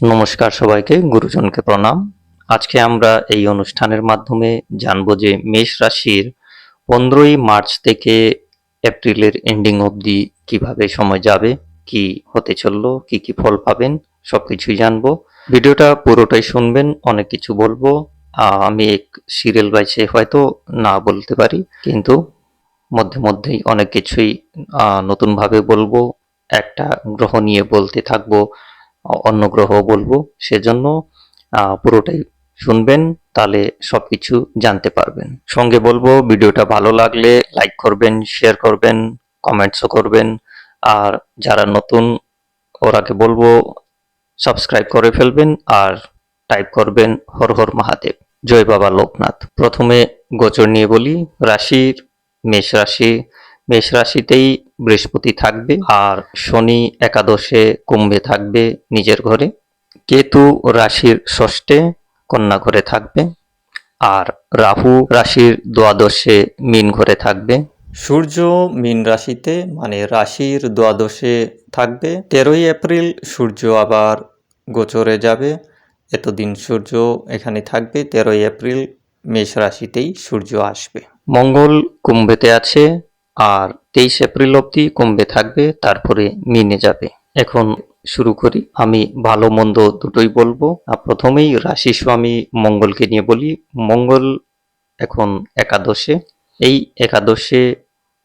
নমস্কার সবাইকে, গুরুজনকে প্রণাম। আজকে আমরা এই অনুষ্ঠানের মাধ্যমে জানব যে মেষ রাশির পনেরোই মার্চ থেকে এপ্রিলের এন্ডিং অবধি কীভাবে সময় যাবে, কি হতে চলল, কি কি ফল পাবেন, সবকিছুই জানব। ভিডিওটা পুরোটাই শুনবেন, অনেক কিছু বলব। আমি এক সিরিয়াল বাইসে হয়তো না বলতে পারি, কিন্তু মধ্যে মধ্যেই অনেক কিছুই নতুনভাবে বলব। একটা গ্রহ নিয়ে বলতে থাকব। অন্য গ্রহ বলব, সেজন্য পুরোটাই শুনবেন, তাহলে সবকিছু জানতে পারবেন। সঙ্গে বলব, ভিডিওটা ভালো লাগলে লাইক করবেন শেয়ার করবেন কমেন্টসও করবেন। আর যারা নতুন ওরাকে বলব সাবস্ক্রাইব করে ফেলবেন আর টাইপ করবেন হর হর মহাদেব। জয় বাবা লোকনাথ। প্রথমে গোচর নিয়ে বলি, রাশির, মেষ রাশি মেষ রাশিতেই বৃহস্পতি থাকবে আর শনি একাদশে কুম্ভে থাকবে নিজের ঘরে। কেতু রাশির ষষ্ঠে কন্যা ঘরে থাকবে আর রাহু রাশির দ্বাদশে মীন ঘরে থাকবে। সূর্য মীন রাশিতে মানে রাশির দ্বাদশে থাকবে। তেরোই এপ্রিল সূর্য আবার গোচরে যাবে। এতদিন সূর্য এখানে থাকবে তেরোই এপ্রিল মেষ রাশিতেই সূর্য আসবে। মঙ্গল কুম্ভেতে আছে আর তেইশ এপ্রিল অবধি কমবে থাকবে, তারপরে মিনে যাবে। এখন শুরু করি। আমি ভালো মন্দ দুটোই বলব। প্রথমেই রাশি স্বামী মঙ্গলকে নিয়ে বলি। মঙ্গল এখন একাদশে। এই একাদশে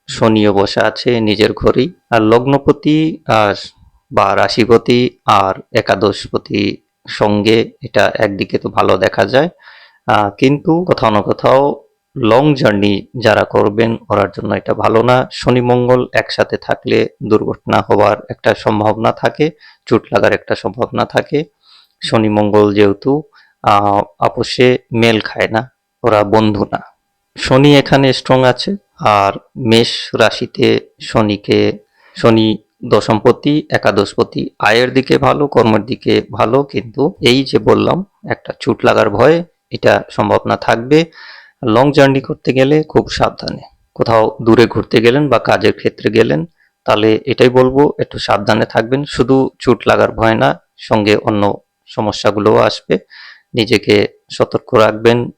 শনিও বসে আছে নিজের ঘরেই। আর লগ্নপতি আর বা রাশিপতি আর একাদশপতি সঙ্গে এটা একদিকে তো ভালো দেখা যায়। কিন্তু কোথাও না কোথাও লং জার্নি যারা করবেন, ওরার জন্য এটা ভালো না। শনি, মঙ্গল একসাথে থাকলে দুর্ঘটনা হওয়ার একটা সম্ভাবনা থাকে, চোট লাগার একটা সম্ভাবনা থাকে। শনি, মঙ্গল যেহেতু আপোষে মেল খায় না, ওরা বন্ধু না। শনি এখানে স্ট্রং আছে, আর মেষ রাশিতে শনিকে, শনি দশমপতি, একাদশপতি, আয়ের দিকে ভালো, কর্মের দিকে ভালো, কিন্তু এই যে বললাম, একটা চুট লাগার ভয়, এটা সম্ভাবনা থাকবে। লং জার্নি করতে গেলে খুব সাবধানে। কোথাও দূরে ঘুরতে গেলেন বা কাজের ক্ষেত্রে গেলেন, তাহলে এটাই বলব, একটু সাবধানে থাকবেন। শুধু চোট লাগার ভয় না, সঙ্গে অন্য সমস্যাগুলোও আসবে। নিজেকে সতর্ক রাখবেন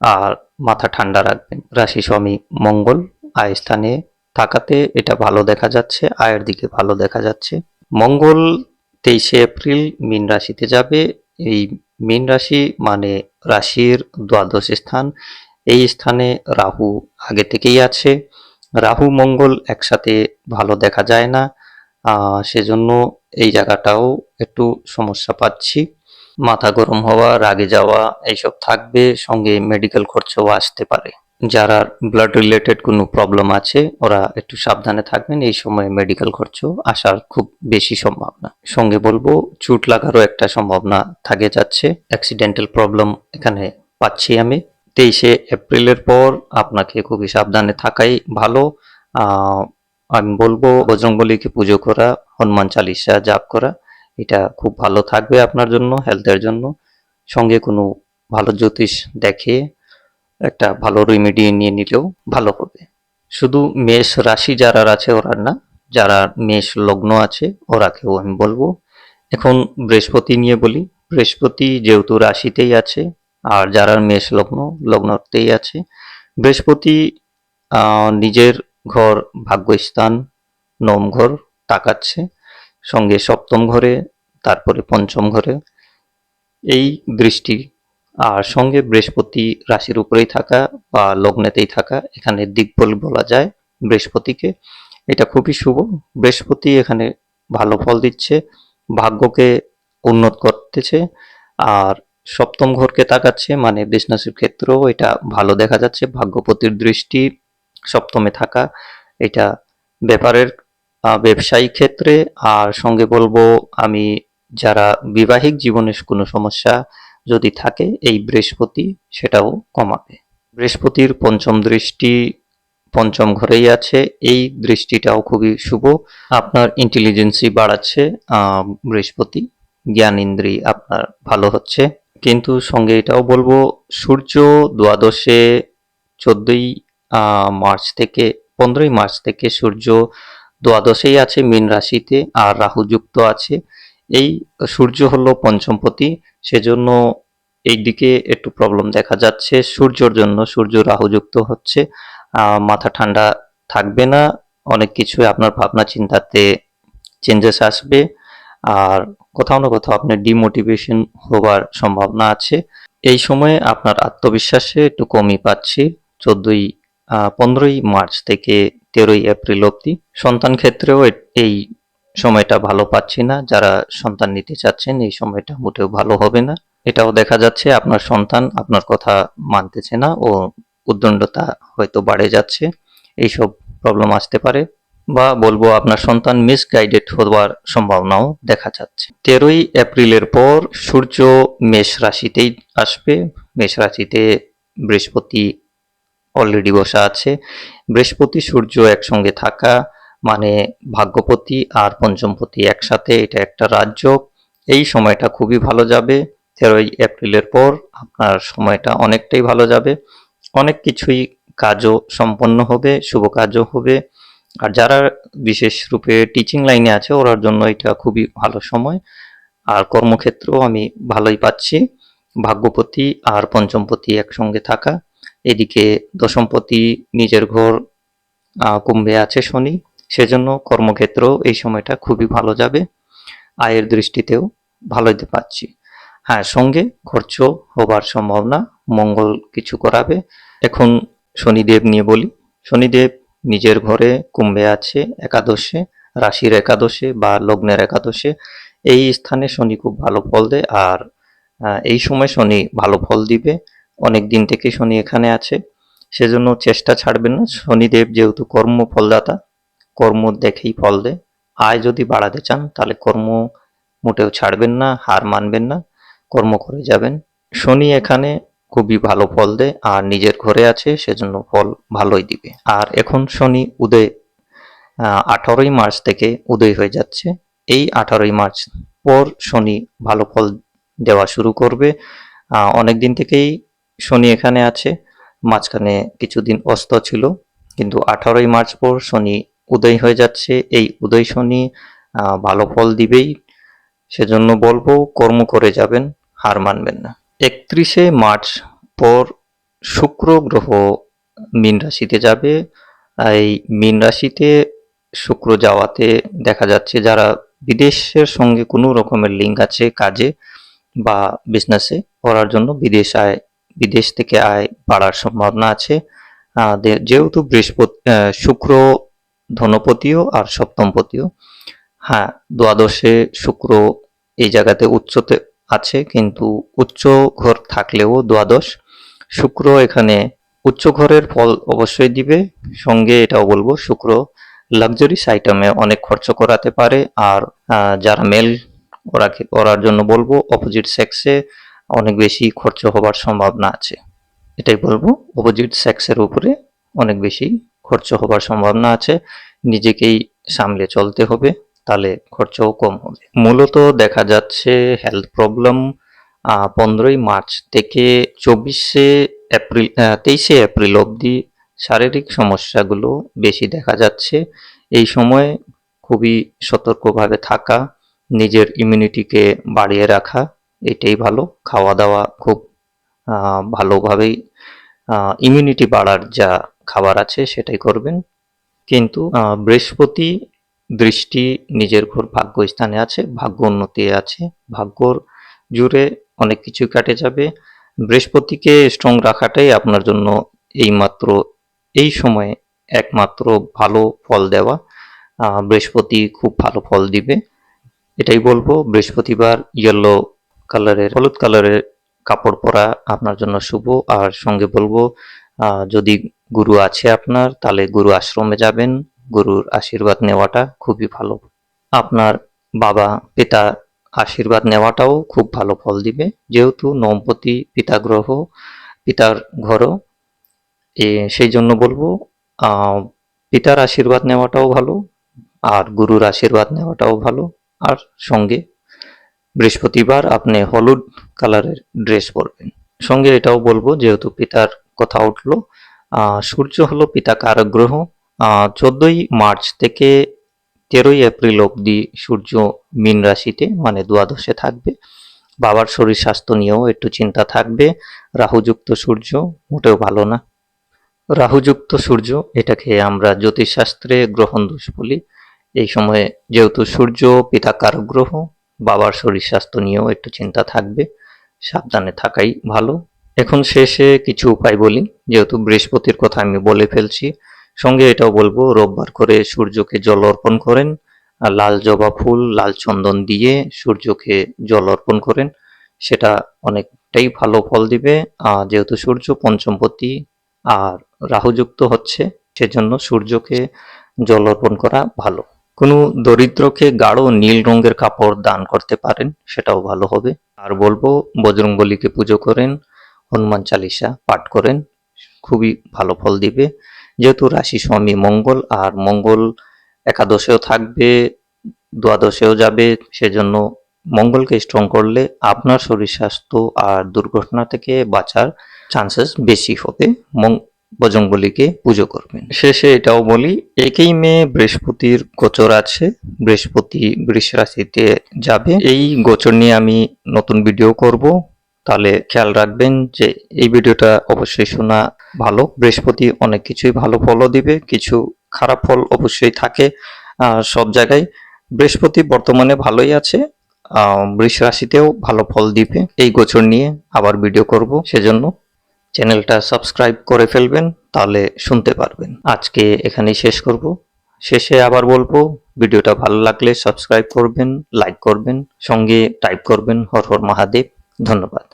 আর মাথা ঠান্ডা রাখবেন। রাশি স্বামী মঙ্গল, আয় স্থানে থাকাতে এটা ভালো দেখা যাচ্ছে, আয়ের দিকে ভালো দেখা যাচ্ছে। মঙ্গল তেইশে এপ্রিল মীন রাশিতে যাবে। এই মীন রাশি মানে রাশির দ্বাদশ স্থান। এই স্থানে রাহু আগে থেকেই আছে। রাহু, মঙ্গল একসাথে ভালো দেখা যায় না। সেজন্য এই জায়গাটাও একটু সমস্যা পাচ্ছি। মাথা গরম হওয়া, রাগে যাওয়া এইসব থাকবে, সঙ্গে মেডিকেল খরচও আসতে পারে। যারা ব্লাড রিলেটেড কোনো প্রবলেম আছে, ওরা একটু সাবধানে থাকবেন। এই সময়ে মেডিকেল খরচ আসার খুব বেশি সম্ভাবনা। সঙ্গে বলব, চুট লাগারও একটা সম্ভাবনা থাকে যাচ্ছে। অ্যাক্সিডেন্টাল প্রবলেম এখানে পাচ্ছি আমি। তেইশে এপ্রিলের পর আপনাকে খুবই সাবধানে থাকাই ভালো। আমি বলব, বজরংবলীকে পুজো করা, হনুমান চালিসা জাপ করা, এটা খুব ভালো থাকবে আপনার জন্য হেলথের জন্য। সঙ্গে কোনো ভালো জ্যোতিষ দেখে একটা ভালো রেমেডি নিয়ে নিলেও ভালো হবে। শুধু মেষ রাশি যারা আছে, ওরা না, যারা মেষ লগ্ন আছে, ওরাকেও আমি বলব। এখন বৃহস্পতি নিয়ে বলি, বৃহস্পতি যেহেতু রাশিতেই আছে আর যারা মেষ লগ্ন, লগ্নতেই আছে, বৃহস্পতি নিজের ঘর, ভাগ্যস্থান নম ঘর তাকাচ্ছে, সঙ্গে সপ্তম ঘরে, তারপরে পঞ্চম ঘরে, এই দৃষ্টি আর সঙ্গে বৃহস্পতি রাশির উপরেই থাকা বা লগ্নেতেই থাকা, এখানে দিকবল বলা যায় বৃহস্পতিকে। এটা খুবই শুভ। বৃহস্পতি এখানে ভালো ফল দিচ্ছে, ভাগ্যকে উন্নত করতেছে, আর সপ্তম ঘরকে তাকাচ্ছে মানে বিজনেসের ক্ষেত্রেও এটা ভালো দেখা যাচ্ছে। ভাগ্যপতির দৃষ্টি সপ্তমে থাকা, এটা ব্যাপারের ব্যবসায়িক ক্ষেত্রে। আর সঙ্গে বলব, আমি যারা বিবাহিক জীবনে কোনো সমস্যা যদি থাকে, এই বৃহস্পতি সেটাও কমাবে। বৃহস্পতির পঞ্চম দৃষ্টি পঞ্চম ঘরেই আছে। এই দৃষ্টিটাও খুবই শুভ। আপনার ইন্টেলিজেন্সি বাড়াচ্ছে বৃহস্পতি। জ্ঞান ইন্দ্রি আপনার ভালো হচ্ছে। কিন্তু সঙ্গে এটাও বলব, সূর্য দ্বাদশে চোদ্দই মার্চ থেকে, পনেরোই মার্চ থেকে সূর্য দ্বাদশেই আছে মীন রাশিতে আর রাহু যুক্ত আছে। এই সূর্য হলো পঞ্চমপতি, সেজন্য এই দিকে একটু প্রবলেম দেখা যাচ্ছে। সূর্যর জন্য সূর্য রাহুযুক্ত হচ্ছে মাথা ঠান্ডা থাকবে না, অনেক কিছুই আপনার ভাবনা চিন্তাতে চেঞ্জেস আসবে। আর কোথাও না কোথাও আপনার ডিমোটিভেশন হওয়ার সম্ভাবনা আছে। এই সময়ে আপনার আত্মবিশ্বাসে একটু কমই পাচ্ছি। চোদ্দই পনেরোই মার্চ থেকে তেরোই এপ্রিল অবধি। সন্তান ক্ষেত্রেও এই সময়টা ভালো পাচ্ছি না। যারা সন্তান নিতে চাচ্ছেন, এই সময়টা মোটেও ভালো হবে না। এটাও দেখা যাচ্ছে, আপনার সন্তান আপনার কথা মানতেছে না ও উদ্দণ্ডতা হয়তো বাড়ে যাচ্ছে। এইসব প্রবলেম আসতে পারে। বা বলব আপনার সন্তান মিসগাইডেড হওয়ার সম্ভাবনাও দেখা যাচ্ছে। তেরোই এপ্রিলের পর সূর্য মেষ রাশিতেই আসবে। মেষ রাশিতে বৃহস্পতি অলরেডি বসা আছে। বৃহস্পতি, সূর্য একসঙ্গে থাকা মানে ভাগ্যপতি আর পঞ্চমপতি একসাথে, এটা একটা রাজ্য। এই সময়টা খুবই ভালো যাবে। তেরোই এপ্রিলের পর আপনার সময়টা অনেকটাই ভালো যাবে। অনেক কিছুই কাজও সম্পন্ন হবে, শুভ কাজও হবে। আর যারা বিশেষ রূপে টিচিং লাইনে আছে, ওরার জন্য এটা খুবই ভালো সময়। আর কর্মক্ষেত্রেও আমি ভালোই পাচ্ছি। ভাগ্যপতি আর পঞ্চমপতি একসঙ্গে থাকা। এদিকে দশমপতি নিজের ঘর কুম্ভে আছে শনি। সেজন্য কর্মক্ষেত্রেও এই সময়টা খুবই ভালো যাবে। আয়ের দৃষ্টিতেও ভালো ভালোই পাচ্ছি। হ্যাঁ সঙ্গে খরচ হবার সম্ভাবনা। মঙ্গল কিছু করাবে। এখন শনিদেব নিয়ে বলি। শনিদেব নিজের ঘরে কুম্ভে আছে একাদশে, রাশির একাদশে বা লগ্নের একাদশে। এই স্থানে শনি খুব ভালো ফল দেয় আর এই সময় শনি ভালো ফল দিবে। অনেক দিন থেকে শনি এখানে আছে, সেজন্য চেষ্টা ছাড়বেন না। শনিদেব যেহেতু কর্ম ফলদাতা কর্ম দেখেই ফল দেয়। আয় যদি বাড়াতে চান, তাহলে কর্ম মোটেও ছাড়বেন না, হার মানবেন না, কর্ম করে যাবেন। শনি এখানে খুবই ভালো ফল দেয় আর নিজের ঘরে আছে, সেজন্য ফল ভালোই দিবে। আর এখন শনি উদয় আঠারোই মার্চ থেকে উদয় হয়ে যাচ্ছে। এই আঠারোই মার্চ পর শনি ভালো ফল দেওয়া শুরু করবে। অনেক দিন থেকেই শনি এখানে আছে। মাঝখানে কিছুদিন অস্ত ছিল, কিন্তু আঠারোই মার্চ পর শনি উদয় হয়ে যাচ্ছে। এই উদয় শনি ভালো ফল দিবেই। সেজন্য বলব, কর্ম করে যাবেন, হার মানবেন না। একত্রিশে মার্চ পর শুক্র গ্রহ মীন রাশিতে যাবে। এই মীন রাশিতে শুক্র যাওয়াতে দেখা যাচ্ছে যারা বিদেশের সঙ্গে কোনো রকমের লিঙ্ক আছে কাজে বা বিজনেসে করার জন্য বিদেশ আয়, বিদেশ থেকে আয় বাড়ার সম্ভাবনা আছে। যেহেতু বৃহস্পতি শুক্র ধনপতিও আর সপ্তমপতিও। হ্যাঁ দ্বাদশে শুক্র এই জায়গাতে উচ্চতে আছে, কিন্তু উচ্চ ঘর থাকলেও দ্বাদশ। শুক্র এখানে উচ্চ ঘরের ফল অবশ্যই দিবে। সঙ্গে এটাও বলব, শুক্র লাক্সারিস আইটেমে অনেক খরচ করাতে পারে। আর যারা মেল ওরা ওরার জন্য বলব অপোজিট সেক্সে অনেক বেশি খরচ হবার সম্ভাবনা আছে। এটাই বলব অপোজিট সেক্সের উপরে অনেক বেশি খরচ হবার সম্ভাবনা আছে। নিজেকেই সামলে চলতে হবে। তাহলে খরচাও কম হবে। মূলত দেখা যাচ্ছে হেলথ প্রবলেম পনেরোই মার্চ থেকে চব্বিশে এপ্রিল তেইশে এপ্রিল অবধি শারীরিক সমস্যাগুলো বেশি দেখা যাচ্ছে। এই সময় খুবই সতর্কভাবে থাকা, নিজের ইমিউনিটিকে বাড়িয়ে রাখা, এটাই ভালো। খাওয়া দাওয়া খুব ভালোভাবেই ইমিউনিটি বাড়ার যা খাবার আছে সেটাই করবেন। কিন্তু বৃহস্পতি দৃষ্টি নিজের ঘর ভাগ্য স্থানে আছে, ভাগ্য উন্নতি আছে, ভাগ্যর জুড়ে অনেক কিছু কাটে যাবে। বৃহস্পতিকে স্ট্রং রাখাটাই আপনার জন্য এইমাত্র এই সময়ে একমাত্র ভালো ফল দেওয়া। বৃহস্পতি খুব ভালো ফল দিবে। এটাই বলব, বৃহস্পতিবার ইয়েলো কালারের হলুদ কালারের কাপড় পরা আপনার জন্য শুভ। আর সঙ্গে বলব যদি গুরু আছে আপনার, তাহলে গুরু আশ্রমে যাবেন। গুরুর আশীর্বাদ নেওয়াটা খুবই ভালো। আপনার বাবা, পিতা আশীর্বাদ নেওয়াটাও খুব ভালো ফল দিবে। যেহেতু নমপতি পিতা গ্রহ পিতার ঘরও, এ সেই জন্য বলব পিতার আশীর্বাদ নেওয়াটাও ভালো আর গুরুর আশীর্বাদ নেওয়াটাও ভালো। আর সঙ্গে বৃহস্পতিবার আপনি হলুদ কালারের ড্রেস পরবেন। সঙ্গে এটাও বলব, যেহেতু পিতার কথা উঠল সূর্য হলো পিতা কারক গ্রহ চোদ্দই মার্চ থেকে তেরোই এপ্রিল অবধি সূর্য মীন রাশিতে মানে দ্বাদশে থাকবে। বাবার শরীর স্বাস্থ্য নিয়েও একটু চিন্তা থাকবে। রাহুযুক্ত সূর্য মোটেও ভালো না। রাহুযুক্ত সূর্য, এটাকে আমরা জ্যোতিষশাস্ত্রে গ্রহণ দোষ বলি। এই সময়ে যেহেতু সূর্য পিতাকার গ্রহ, বাবার শরীর স্বাস্থ্য নিয়েও একটু চিন্তা থাকবে। সাবধানে থাকাই ভালো। এখন শেষে কিছু উপায় বলি। যেহেতু বৃহস্পতির কথা আমি বলে ফেলছি সঙ্গে এটাও বলব, রোববার করে সূর্যকে জল অর্পণ করেন, আর লাল জবা ফুল, লাল চন্দন দিয়ে সূর্যকে জল অর্পণ করেন। সেটা অনেকটাই ভালো ফল দিবে। আর যেহেতু সূর্য পঞ্চমপতি আর রাহুযুক্ত হচ্ছে, সেজন্য সূর্যকে জল অর্পণ করা ভালো। কোনো দরিদ্রকে গাঢ় নীল রঙের কাপড় দান করতে পারেন, সেটাও ভালো হবে। আর বলব, বজরংবলীকে পুজো করেন, হনুমান চালিসা পাঠ করেন, খুবই ভালো ফল দিবে। যেহেতু রাশি স্বামী মঙ্গল আর মঙ্গল একাদশেও থাকবে, দ্বাদশেও যাবে, সেজন্য মঙ্গলকে স্ট্রং করলে আপনার শরীর স্বাস্থ্য আর দুর্ঘটনা থেকে বাঁচার চান্সেস বেশি হবে। বজরংবলীকে পুজো করবেন। শেষে এটাও বলি, একই মে বৃহস্পতির গোচর আছে। বৃহস্পতি বৃষ রাশিতে যাবে। এই গোচর নিয়ে আমি নতুন ভিডিও করব। তাহলে খেয়াল রাখবেন যে এই ভিডিওটা অবশ্যই শোনা ভালো। বৃহস্পতি অনেক কিছুই ভালো ফলও দিবে, কিছু খারাপ ফল অবশ্যই থাকে সব জায়গায়। বৃহস্পতি বর্তমানে ভালোই আছে বৃষ রাশিতেও ভালো ফল দিবে। এই গোচর নিয়ে আবার ভিডিও করব, সেজন্য চ্যানেলটা সাবস্ক্রাইব করে ফেলবেন, তাহলে শুনতে পারবেন। আজকে এখানেই শেষ করব। শেষে আবার বলব, ভিডিওটা ভালো লাগলে সাবস্ক্রাইব করবেন, লাইক করবেন, সঙ্গে টাইপ করবেন, হর হর মহাদেব। ধন্যবাদ।